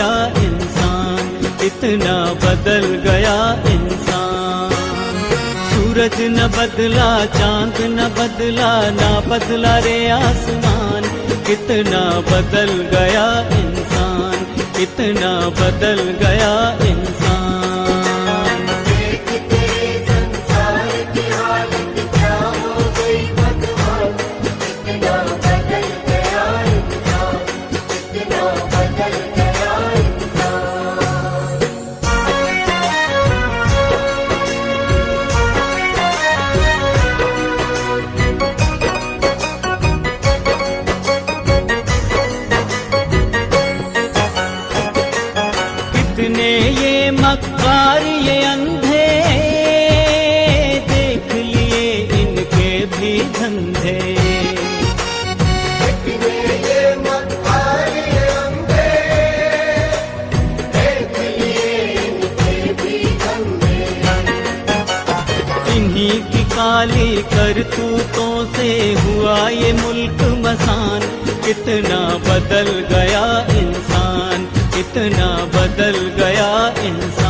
गया इंसान इतना बदल गया इंसान। सूरज न बदला चांद न बदला ना बदला रे आसमान। कितना बदल गया इंसान कितना बदल गया इंसान। इन्हीं की काली करतूतों से हुआ ये मुल्क मसान। कितना बदल गया इंसान कितना बदल गया इंसान।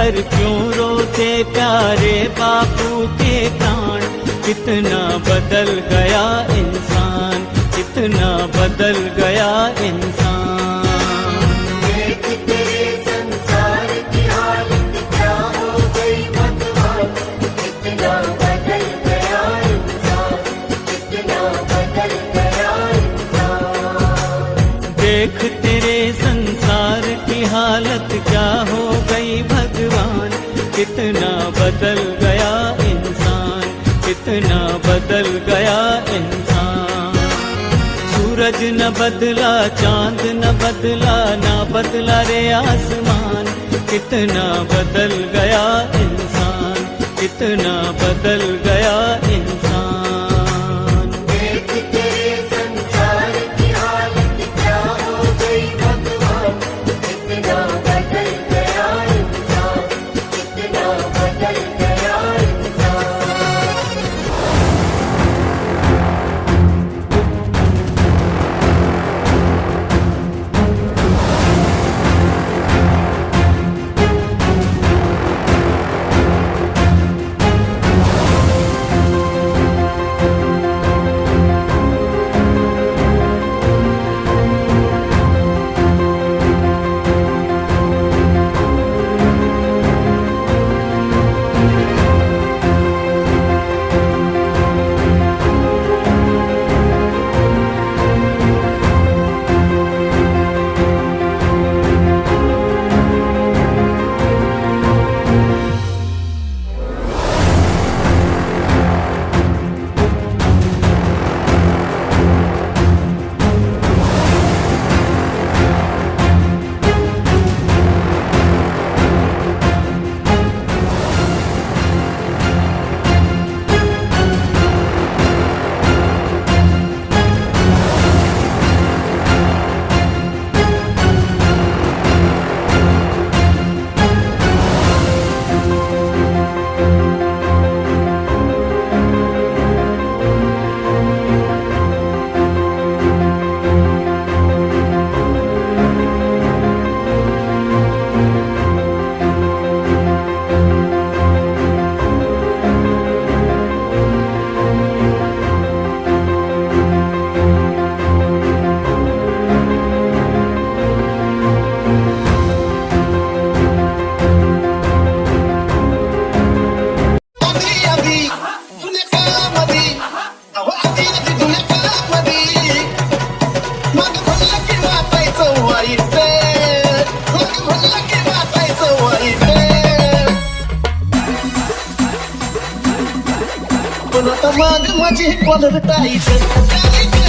पर क्यों रोते प्यारे बापू के प्राण कितना बदल गया इंसान कितना बदल गया इंसान। बदल गया इंसान कितना बदल गया इंसान। सूरज न बदला चांद न बदला ना बदला रे आसमान। कितना बदल गया इंसान कितना बदल गया इंसान। माझी कॉलर टाईट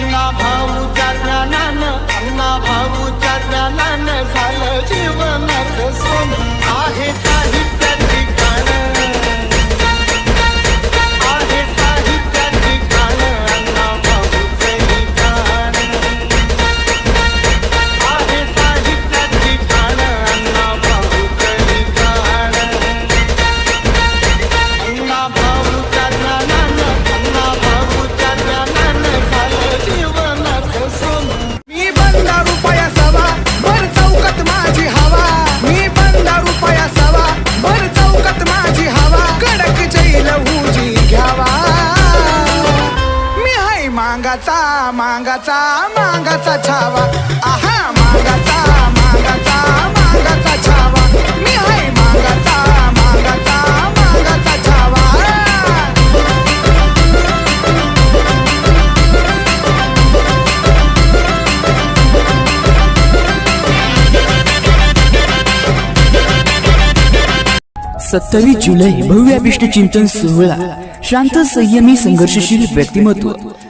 अण्णा भाऊच्या ज्ञानानं अण्णा भाऊच्या ज्ञानानं झालं जीवनाचं सोन. आहे मांगाचा मांगाचा छावा. आहा मांगाचा मांगाचा मांगाचा छावा. मी हाय मांगाचा मांगाचा मांगाचा छावा. सत्तावीस जुलै भव्य अभिष्ट चिंतन सोहळा. शांत संयमी संघर्षशील व्यक्तिमत्व.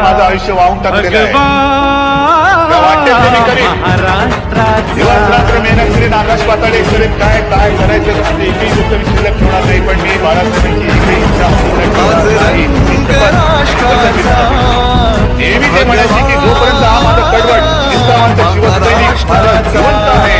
माझं आयुष्य वाहून टाकलेलं आहे मेहनत करीन आकाश पाताळे करीन काय काय करायचं एकही गोष्ट मी ठेवणार नाही पण मी बाळासाहेबांची एकही इच्छा नेहमी ते म्हणायचे की जोपर्यंत हा माझा कडवट शिवसैनिक माझा जिवंत आहे